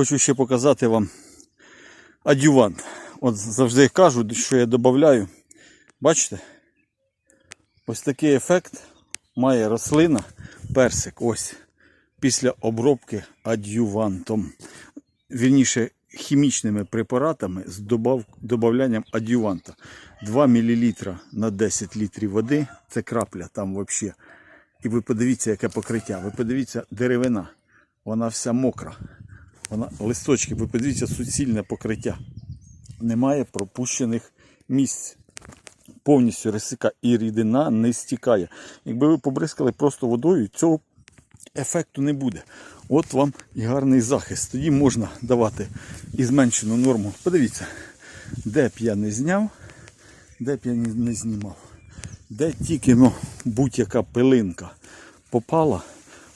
Хочу ще показати вам адювант. От завжди кажу, що я додаю. Бачите? Ось такий ефект має рослина, персик, ось, після обробки адювантом. Вірніше, хімічними препаратами з добав, добавлянням адюванта. 2 мл на 10 літрів води це крапля там взагалі. І ви подивіться, яке покриття. Ви подивіться, деревина. Вона вся мокра. Вона, листочки, ви подивіться, суцільне покриття. Немає пропущених місць. Повністю рисика і рідина не стікає. Якби ви побризкали просто водою, цього ефекту не буде. От вам і гарний захист. Тоді можна давати і зменшену норму. Подивіться, де б я не зняв, де б я не знімав. Де тільки ну, будь-яка пилинка попала,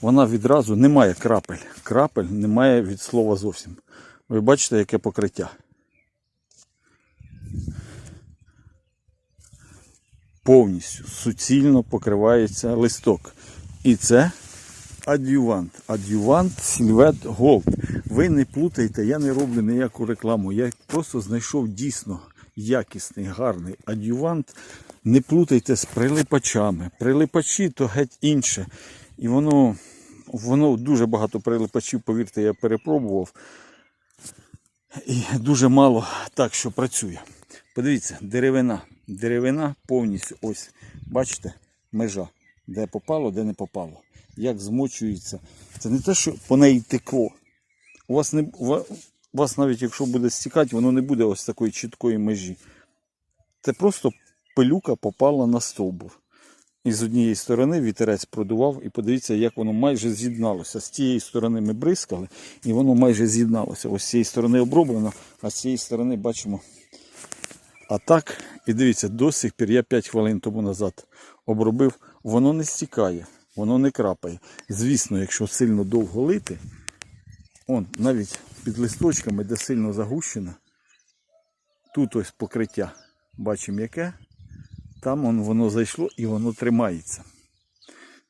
вона відразу не має крапель. Крапель немає від слова зовсім. Ви бачите, яке покриття. Повністю суцільно покривається листок. І це адювант. Адювант Сільвет Голд. Ви не плутайте, я не роблю ніяку рекламу. Я просто знайшов дійсно якісний, гарний адювант. Не плутайте з прилипачами. Прилипачі то геть інше. І воно, воно дуже багато прилипачів, повірте, я перепробував. І дуже мало так, що працює. Подивіться, деревина. Деревина повністю ось. Бачите, межа. Де попало, де не попало. Як змочується. Це не те, що по неї текло. У вас, не, у вас навіть якщо буде стікати, воно не буде ось такої чіткої межі. Це просто пилюка попала на стовбур. І з однієї сторони вітерець продував, і подивіться, як воно майже з'єдналося. З тієї сторони ми бризкали, і воно майже з'єдналося. Ось з цієї сторони оброблено, а з цієї сторони бачимо. А так, і дивіться, до сих пір я 5 хвилин тому назад обробив, воно не стікає, воно не крапає. Звісно, якщо сильно довго лити, он навіть під листочками, де сильно загущено, тут ось покриття, бачимо яке, там он, воно зайшло і воно тримається.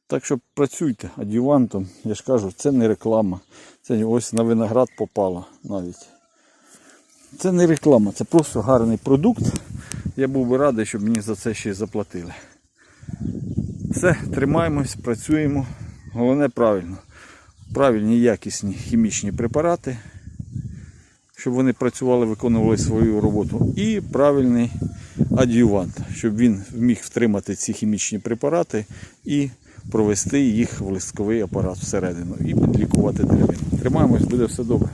Так що працюйте адювантом, я ж кажу, це не реклама. Це ось на виноград попало навіть. Це не реклама, це просто гарний продукт. Я був би радий, щоб мені за це ще й заплатили. Все, тримаємось, працюємо. Головне правильно. Правильні якісні хімічні препарати, щоб вони працювали, виконували свою роботу. І правильний адювант, щоб він міг втримати ці хімічні препарати і провести їх в листковий апарат всередину і підлікувати деревину. Тримаємось, буде все добре.